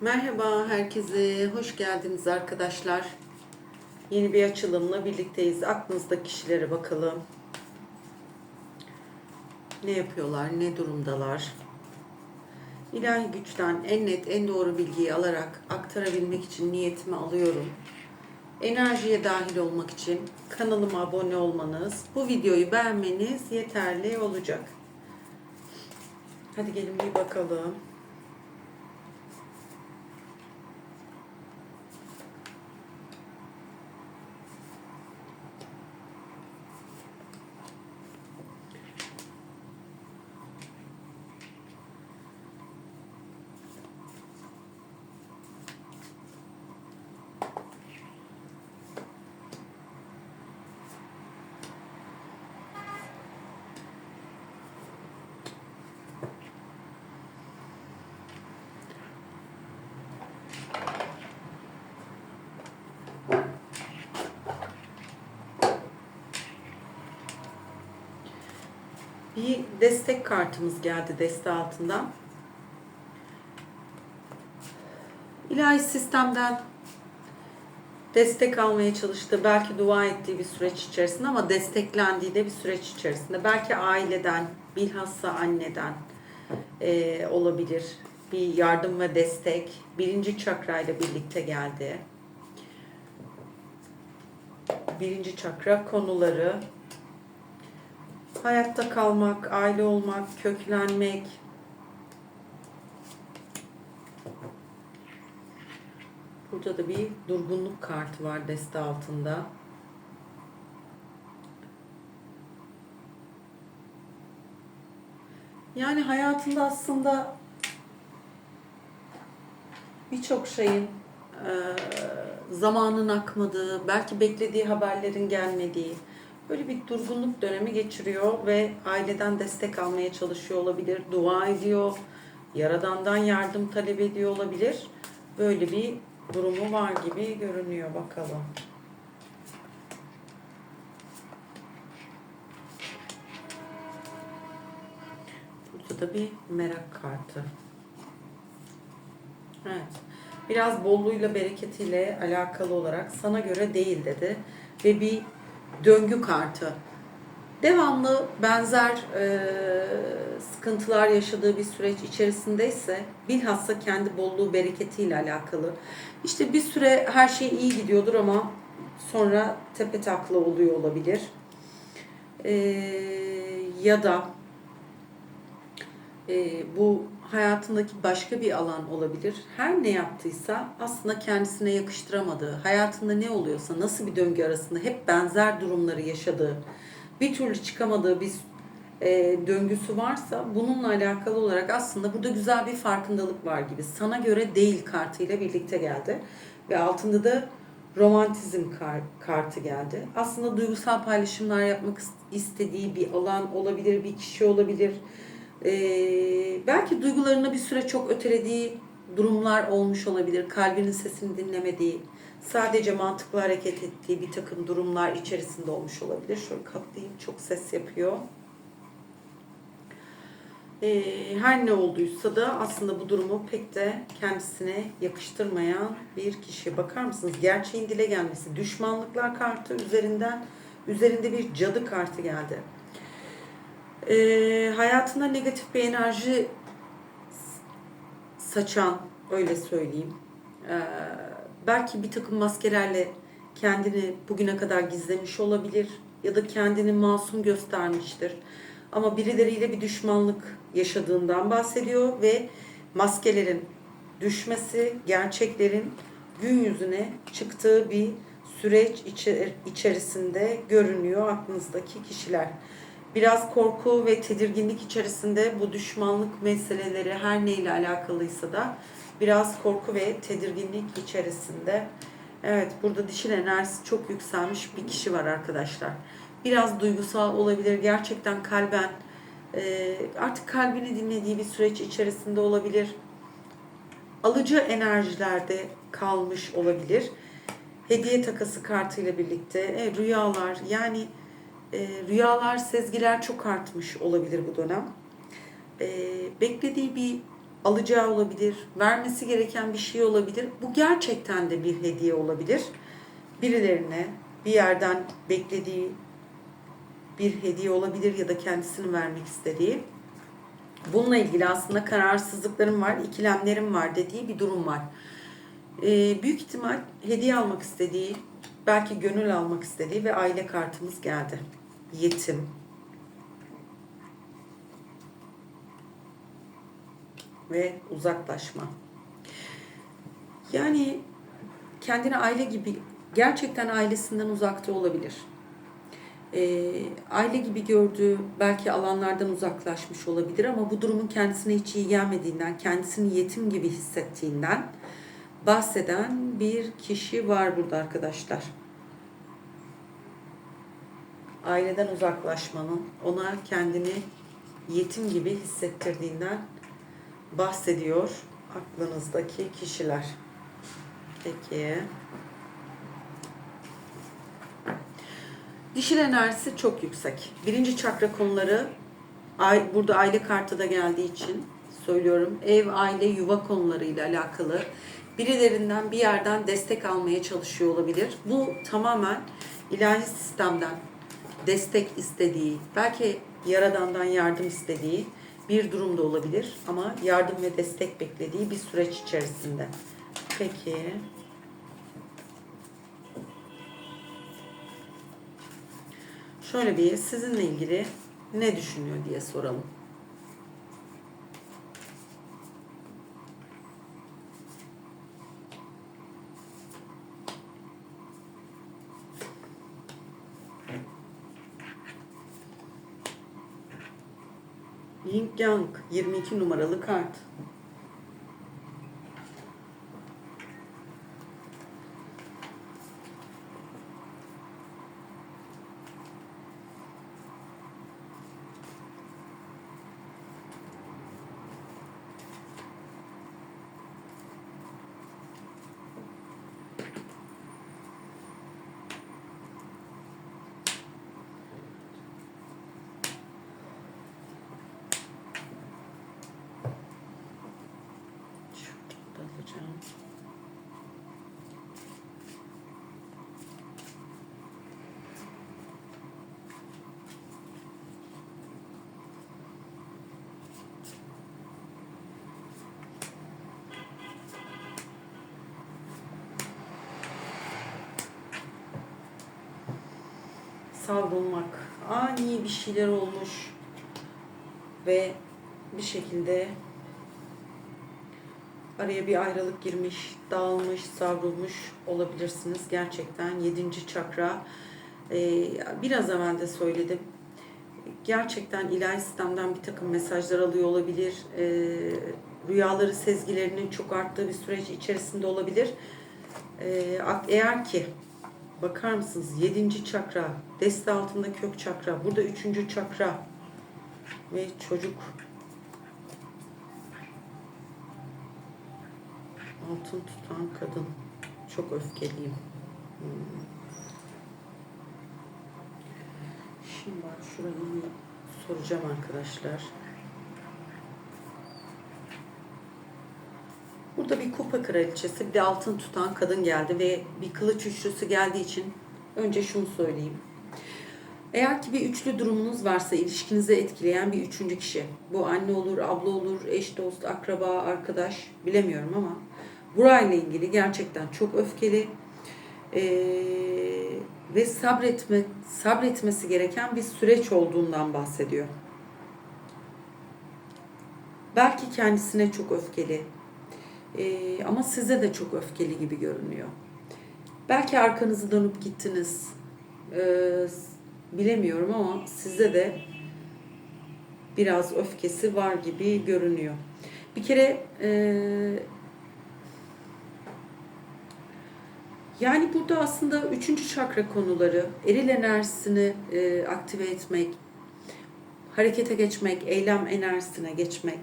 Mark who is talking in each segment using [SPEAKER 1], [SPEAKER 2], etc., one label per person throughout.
[SPEAKER 1] Merhaba herkese, hoş geldiniz arkadaşlar. Yeni bir açılımla birlikteyiz. Aklınızdaki kişilere bakalım. Ne yapıyorlar, ne durumdalar? İlahi güçten en net, en doğru bilgiyi alarak aktarabilmek için niyetimi alıyorum. Enerjiye dahil olmak için kanalıma abone olmanız, bu videoyu beğenmeniz yeterli olacak. Hadi gelin bir bakalım. Bir destek kartımız geldi deste altından. İlahi sistemden destek almaya çalıştığı, belki dua ettiği bir süreç içerisinde ama desteklendiği de bir süreç içerisinde. Belki aileden, bilhassa anneden e, olabilir. Bir yardım ve destek birinci çakrayla birlikte geldi. Birinci çakra konuları hayatta kalmak, aile olmak, köklenmek, Burada da bir durgunluk kartı var deste altında. Yani hayatında aslında birçok şeyin e, zamanın akmadığı, belki beklediği haberlerin gelmediği, böyle bir durgunluk dönemi geçiriyor ve aileden destek almaya çalışıyor olabilir, dua ediyor, yaradandan yardım talep ediyor olabilir. Böyle bir durumu var gibi görünüyor bakalım. Burada da bir merak kartı. Evet. Biraz bolluğuyla bereketiyle alakalı olarak sana göre değil dedi. Ve bir döngü kartı. Devamlı benzer e, sıkıntılar yaşadığı bir süreç içerisindeyse bilhassa kendi bolluğu bereketiyle alakalı. İşte bir süre her şey iyi gidiyordur ama sonra tepe takla oluyor olabilir. E, ya da e, bu hayatındaki başka bir alan olabilir. Her ne yaptıysa aslında kendisine yakıştıramadığı, hayatında ne oluyorsa, nasıl bir döngü arasında hep benzer durumları yaşadığı, bir türlü çıkamadığı bir e, döngüsü varsa bununla alakalı olarak aslında burada güzel bir farkındalık var gibi. Sana göre değil kartıyla birlikte geldi. Ve altında da romantizm kar, kartı geldi. Aslında duygusal paylaşımlar yapmak istediği bir alan olabilir, bir kişi olabilir. Ee, belki duygularını bir süre çok ötelediği durumlar olmuş olabilir. Kalbinin sesini dinlemediği, sadece mantıklı hareket ettiği bir takım durumlar içerisinde olmuş olabilir. Şöyle katlayayım çok ses yapıyor. Ee, her ne olduysa da aslında bu durumu pek de kendisine yakıştırmayan bir kişi. Bakar mısınız? Gerçeğin dile gelmesi. Düşmanlıklar kartı üzerinden üzerinde bir cadı kartı geldi. Ee, hayatında negatif bir enerji saçan öyle söyleyeyim. Ee, belki bir takım maskelerle kendini bugüne kadar gizlemiş olabilir ya da kendini masum göstermiştir. Ama birileriyle bir düşmanlık yaşadığından bahsediyor ve maskelerin düşmesi, gerçeklerin gün yüzüne çıktığı bir süreç içerisinde görünüyor aklınızdaki kişiler. Biraz korku ve tedirginlik içerisinde bu düşmanlık meseleleri her neyle alakalıysa da biraz korku ve tedirginlik içerisinde. Evet burada dişil enerjisi çok yükselmiş bir kişi var arkadaşlar. Biraz duygusal olabilir. Gerçekten kalben e, artık kalbini dinlediği bir süreç içerisinde olabilir. Alıcı enerjilerde kalmış olabilir. Hediye takası kartıyla birlikte e, rüyalar yani e, rüyalar, sezgiler çok artmış olabilir bu dönem. E, beklediği bir alacağı olabilir, vermesi gereken bir şey olabilir. Bu gerçekten de bir hediye olabilir. Birilerine bir yerden beklediği bir hediye olabilir ya da kendisini vermek istediği. Bununla ilgili aslında kararsızlıklarım var, ikilemlerim var dediği bir durum var. Ee, büyük ihtimal hediye almak istediği, belki gönül almak istediği ve aile kartımız geldi. Yetim. Ve uzaklaşma. Yani kendini aile gibi, gerçekten ailesinden uzakta olabilir. Ee, aile gibi gördüğü belki alanlardan uzaklaşmış olabilir ama bu durumun kendisine hiç iyi gelmediğinden, kendisini yetim gibi hissettiğinden bahseden bir kişi var burada arkadaşlar. Aileden uzaklaşmanın ona kendini yetim gibi hissettirdiğinden bahsediyor aklınızdaki kişiler. Peki. Dişil enerjisi çok yüksek. Birinci çakra konuları burada aile kartı da geldiği için söylüyorum. Ev, aile, yuva konularıyla alakalı birilerinden bir yerden destek almaya çalışıyor olabilir. Bu tamamen ilahi sistemden destek istediği, belki yaradandan yardım istediği bir durumda olabilir ama yardım ve destek beklediği bir süreç içerisinde. Peki. Şöyle bir sizinle ilgili ne düşünüyor diye soralım. Yin Yang 22 numaralı kart. Şuradan da alacağım. Savrulmak. Ani bir şeyler olmuş ve bir şekilde araya bir ayrılık girmiş, dağılmış, savrulmuş olabilirsiniz. Gerçekten 7. çakra e, biraz evvel de söyledim. Gerçekten ilahi sistemden bir takım mesajlar alıyor olabilir. E, rüyaları, sezgilerinin çok arttığı bir süreç içerisinde olabilir. E, eğer ki bakar mısınız 7. çakra, deste altında kök çakra, burada 3. çakra ve çocuk Altın tutan kadın. Çok öfkeliyim. Hmm. Şimdi ben şurayı soracağım arkadaşlar. Burada bir kupa kraliçesi, bir de altın tutan kadın geldi ve bir kılıç üçlüsü geldiği için önce şunu söyleyeyim. Eğer ki bir üçlü durumunuz varsa ilişkinizi etkileyen bir üçüncü kişi. Bu anne olur, abla olur, eş, dost, akraba, arkadaş bilemiyorum ama burayla ilgili gerçekten çok öfkeli ee, ve sabretme sabretmesi gereken bir süreç olduğundan bahsediyor. Belki kendisine çok öfkeli ee, ama size de çok öfkeli gibi görünüyor. Belki arkanızı dönüp gittiniz. Ee, bilemiyorum ama size de biraz öfkesi var gibi görünüyor. Bir kere e, yani burada aslında üçüncü çakra konuları, eril enerjisini e, aktive etmek, harekete geçmek, eylem enerjisine geçmek,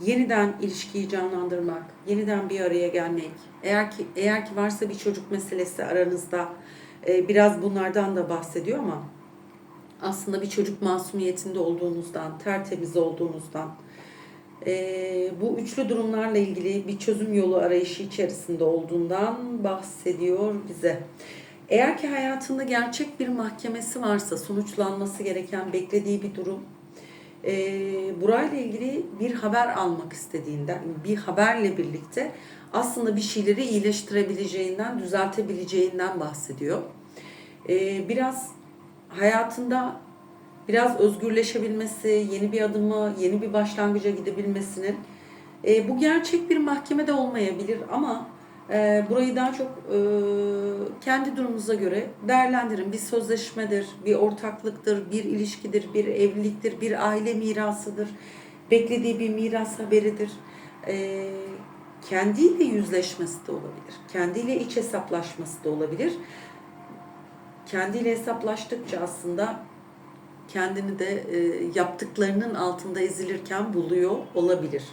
[SPEAKER 1] yeniden ilişkiyi canlandırmak, yeniden bir araya gelmek. Eğer ki eğer ki varsa bir çocuk meselesi aranızda e, biraz bunlardan da bahsediyor ama aslında bir çocuk masumiyetinde olduğunuzdan, tertemiz olduğunuzdan, Ee, bu üçlü durumlarla ilgili bir çözüm yolu arayışı içerisinde olduğundan bahsediyor bize. Eğer ki hayatında gerçek bir mahkemesi varsa sonuçlanması gereken beklediği bir durum, e, burayla ilgili bir haber almak istediğinden, bir haberle birlikte aslında bir şeyleri iyileştirebileceğinden, düzeltebileceğinden bahsediyor. E, biraz hayatında biraz özgürleşebilmesi, yeni bir adımı, yeni bir başlangıca gidebilmesinin e, bu gerçek bir mahkeme de olmayabilir ama e, burayı daha çok e, kendi durumunuza göre değerlendirin. Bir sözleşmedir, bir ortaklıktır, bir ilişkidir, bir evliliktir, bir aile mirasıdır, beklediği bir miras haberidir. E, kendiyle yüzleşmesi de olabilir, kendiyle iç hesaplaşması da olabilir. Kendiyle hesaplaştıkça aslında kendini de e, yaptıklarının altında ezilirken buluyor olabilir.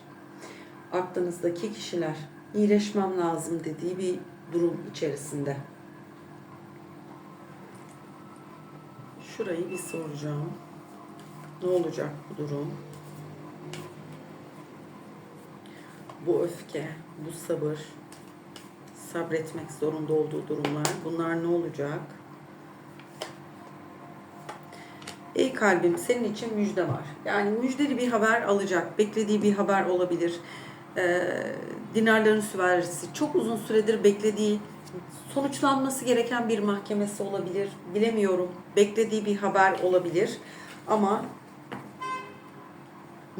[SPEAKER 1] Aklınızdaki kişiler iyileşmem lazım dediği bir durum içerisinde. Şurayı bir soracağım. Ne olacak bu durum? Bu öfke, bu sabır, sabretmek zorunda olduğu durumlar. Bunlar ne olacak? Ey kalbim senin için müjde var. Yani müjdeli bir haber alacak. Beklediği bir haber olabilir. Ee, dinarların süvarisi çok uzun süredir beklediği sonuçlanması gereken bir mahkemesi olabilir. Bilemiyorum. Beklediği bir haber olabilir. Ama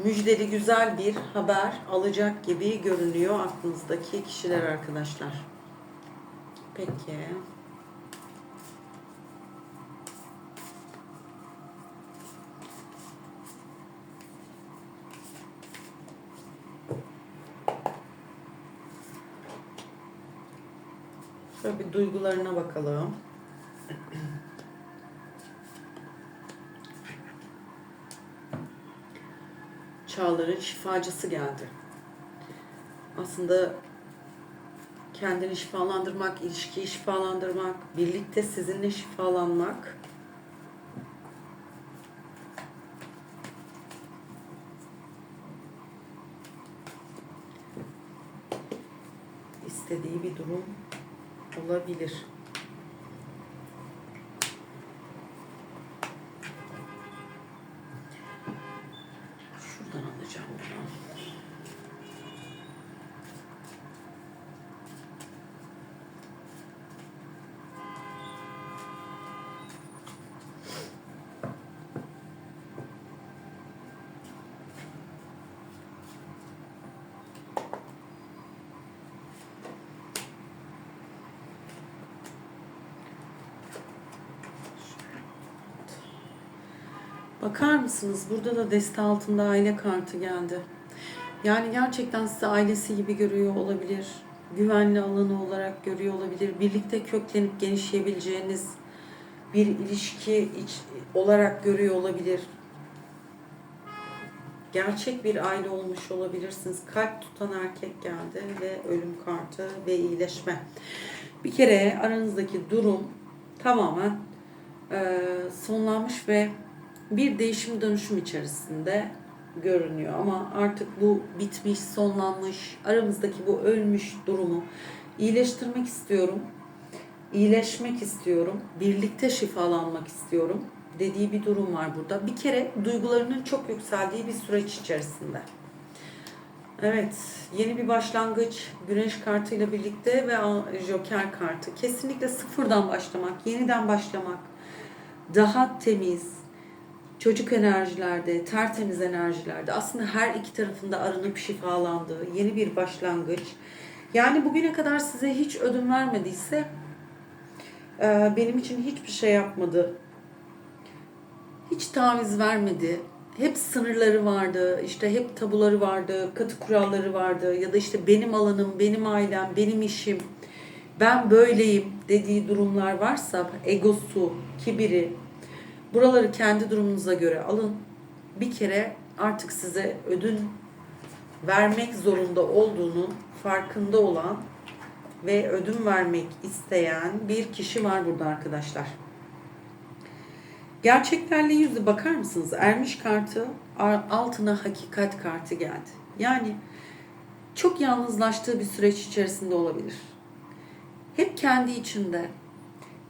[SPEAKER 1] müjdeli güzel bir haber alacak gibi görünüyor aklınızdaki kişiler arkadaşlar. Peki. Şöyle bir duygularına bakalım. Çağların şifacısı geldi. Aslında kendini şifalandırmak, ilişkiyi şifalandırmak, birlikte sizinle şifalanmak istediği bir durum olabilir. Şuradan alacağım bunu. Bakar mısınız? Burada da deste altında aile kartı geldi. Yani gerçekten sizi ailesi gibi görüyor olabilir. Güvenli alanı olarak görüyor olabilir. Birlikte köklenip genişleyebileceğiniz bir ilişki iç, olarak görüyor olabilir. Gerçek bir aile olmuş olabilirsiniz. Kalp tutan erkek geldi ve ölüm kartı ve iyileşme. Bir kere aranızdaki durum tamamen e, sonlanmış ve bir değişim dönüşüm içerisinde görünüyor ama artık bu bitmiş, sonlanmış, aramızdaki bu ölmüş durumu iyileştirmek istiyorum. İyileşmek istiyorum. Birlikte şifalanmak istiyorum dediği bir durum var burada. Bir kere duygularının çok yükseldiği bir süreç içerisinde. Evet, yeni bir başlangıç Güneş kartıyla birlikte ve Joker kartı. Kesinlikle sıfırdan başlamak, yeniden başlamak, daha temiz, çocuk enerjilerde, tertemiz enerjilerde aslında her iki tarafında arınıp şifalandığı yeni bir başlangıç. Yani bugüne kadar size hiç ödün vermediyse e, benim için hiçbir şey yapmadı. Hiç taviz vermedi. Hep sınırları vardı, işte hep tabuları vardı, katı kuralları vardı ya da işte benim alanım, benim ailem, benim işim, ben böyleyim dediği durumlar varsa egosu, kibiri, Buraları kendi durumunuza göre alın. Bir kere artık size ödün vermek zorunda olduğunu farkında olan ve ödün vermek isteyen bir kişi var burada arkadaşlar. Gerçeklerle yüzü bakar mısınız? Ermiş kartı altına hakikat kartı geldi. Yani çok yalnızlaştığı bir süreç içerisinde olabilir. Hep kendi içinde,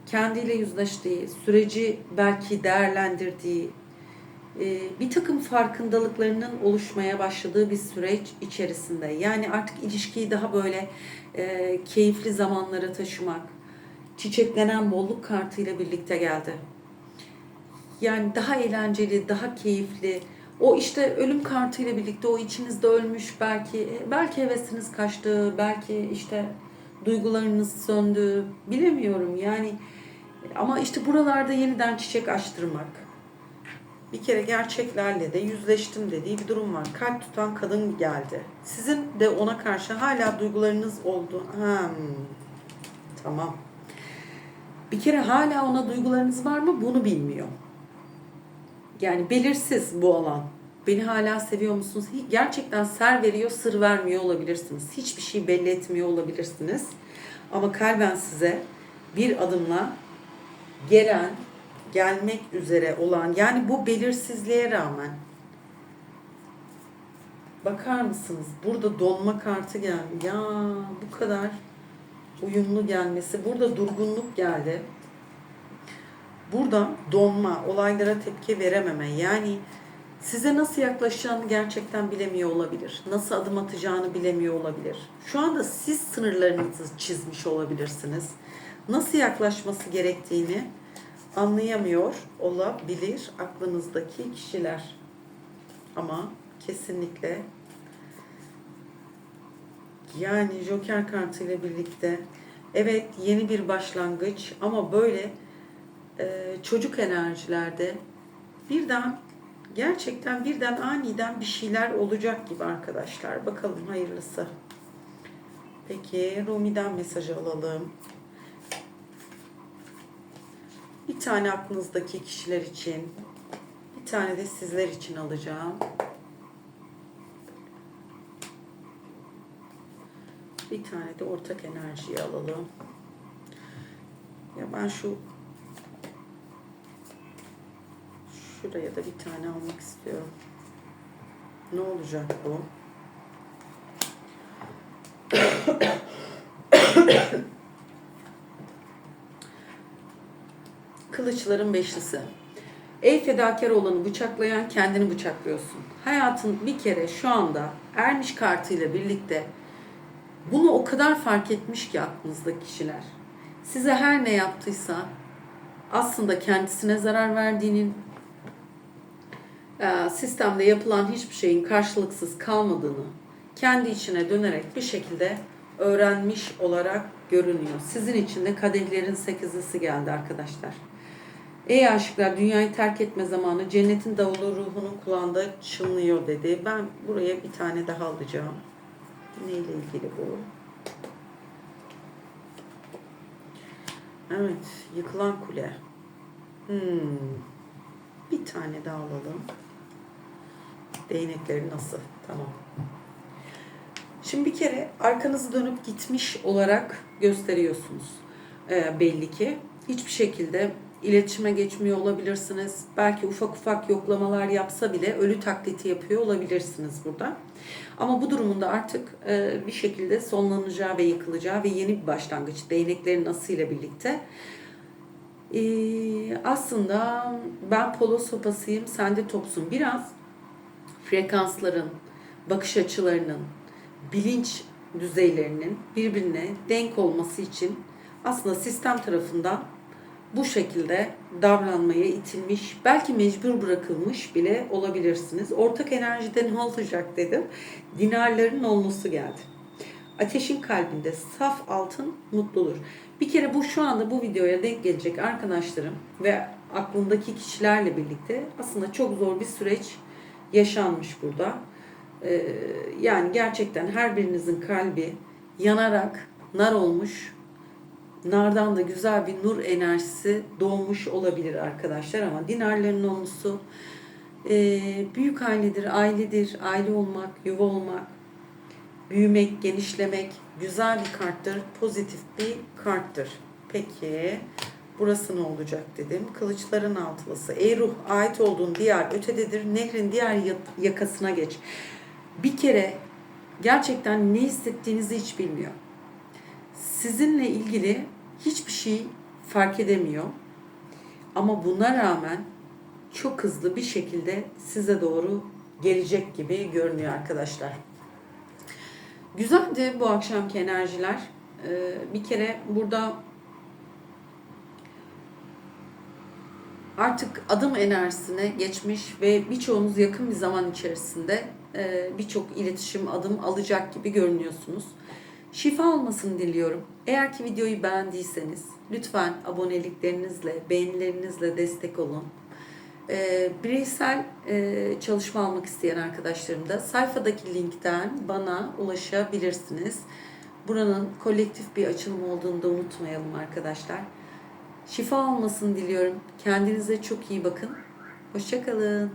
[SPEAKER 1] kendiyle yüzleştiği, süreci belki değerlendirdiği, e, bir takım farkındalıklarının oluşmaya başladığı bir süreç içerisinde. Yani artık ilişkiyi daha böyle e, keyifli zamanlara taşımak, çiçeklenen bolluk kartıyla birlikte geldi. Yani daha eğlenceli, daha keyifli. O işte ölüm kartıyla birlikte o içinizde ölmüş belki belki hevesiniz kaçtı, belki işte duygularınız söndü. Bilemiyorum yani. Ama işte buralarda yeniden çiçek açtırmak. Bir kere gerçeklerle de yüzleştim dediği bir durum var. Kalp tutan kadın geldi. Sizin de ona karşı hala duygularınız oldu. Hmm. Tamam. Bir kere hala ona duygularınız var mı bunu bilmiyor. Yani belirsiz bu alan. Beni hala seviyor musunuz? Gerçekten ser veriyor, sır vermiyor olabilirsiniz. Hiçbir şey belli etmiyor olabilirsiniz. Ama kalben size bir adımla gelen, gelmek üzere olan, yani bu belirsizliğe rağmen bakar mısınız? Burada donma kartı geldi. Ya bu kadar uyumlu gelmesi. Burada durgunluk geldi. Burada donma, olaylara tepki verememe. Yani size nasıl yaklaşacağını gerçekten bilemiyor olabilir. Nasıl adım atacağını bilemiyor olabilir. Şu anda siz sınırlarınızı çizmiş olabilirsiniz. Nasıl yaklaşması gerektiğini anlayamıyor olabilir aklınızdaki kişiler. Ama kesinlikle yani Joker kartı ile birlikte evet yeni bir başlangıç ama böyle e, çocuk enerjilerde birden gerçekten birden aniden bir şeyler olacak gibi arkadaşlar. Bakalım hayırlısı. Peki Rumi'den mesajı alalım. Bir tane aklınızdaki kişiler için, bir tane de sizler için alacağım. Bir tane de ortak enerjiyi alalım. Ya ben şu şuraya da bir tane almak istiyorum. Ne olacak bu? Kılıçların beşlisi. Ey fedakar olanı bıçaklayan kendini bıçaklıyorsun. Hayatın bir kere şu anda ermiş kartıyla birlikte bunu o kadar fark etmiş ki aklınızdaki kişiler. Size her ne yaptıysa aslında kendisine zarar verdiğinin, sistemde yapılan hiçbir şeyin karşılıksız kalmadığını kendi içine dönerek bir şekilde öğrenmiş olarak görünüyor. Sizin için de kadehlerin sekizlisi geldi arkadaşlar. Ey aşıklar dünyayı terk etme zamanı cennetin davulu ruhunun kulağında çınlıyor dedi. Ben buraya bir tane daha alacağım. Neyle ilgili bu? Evet, yıkılan kule. Hmm. Bir tane daha alalım. Değnekleri nasıl? Tamam. Şimdi bir kere arkanızı dönüp gitmiş olarak gösteriyorsunuz. Ee, belli ki. Hiçbir şekilde iletişime geçmiyor olabilirsiniz. Belki ufak ufak yoklamalar yapsa bile ölü taklidi yapıyor olabilirsiniz burada. Ama bu durumunda artık e, bir şekilde sonlanacağı ve yıkılacağı ve yeni bir başlangıç değneklerin asıyla birlikte ee, aslında ben polo sopasıyım, sen de topsun. Biraz frekansların, bakış açılarının, bilinç düzeylerinin birbirine denk olması için aslında sistem tarafından bu şekilde davranmaya itilmiş, belki mecbur bırakılmış bile olabilirsiniz. Ortak enerjide ne olacak dedim. Dinarların olması geldi. Ateşin kalbinde saf altın mutludur. Bir kere bu şu anda bu videoya denk gelecek arkadaşlarım ve aklındaki kişilerle birlikte aslında çok zor bir süreç yaşanmış burada. Ee, yani gerçekten her birinizin kalbi yanarak nar olmuş. Nardan da güzel bir nur enerjisi doğmuş olabilir arkadaşlar ama dinarların olması e, büyük ailedir, ailedir, aile olmak, yuva olmak, büyümek, genişlemek güzel bir karttır, pozitif bir karttır. Peki burası ne olacak dedim. Kılıçların altılısı. Ey ruh ait olduğun diyar ötededir. Nehrin diğer yakasına geç. bir kere gerçekten ne hissettiğinizi hiç bilmiyor. Sizinle ilgili hiçbir şey fark edemiyor. Ama buna rağmen çok hızlı bir şekilde size doğru gelecek gibi görünüyor arkadaşlar. Güzeldi bu akşamki enerjiler. Ee, bir kere burada artık adım enerjisine geçmiş ve birçoğunuz yakın bir zaman içerisinde e, birçok iletişim adım alacak gibi görünüyorsunuz. Şifa olmasını diliyorum. Eğer ki videoyu beğendiyseniz lütfen aboneliklerinizle, beğenilerinizle destek olun. E, bireysel e, çalışma almak isteyen arkadaşlarım da sayfadaki linkten bana ulaşabilirsiniz. Buranın kolektif bir açılım olduğunu da unutmayalım arkadaşlar. Şifa olmasını diliyorum. Kendinize çok iyi bakın. Hoşçakalın.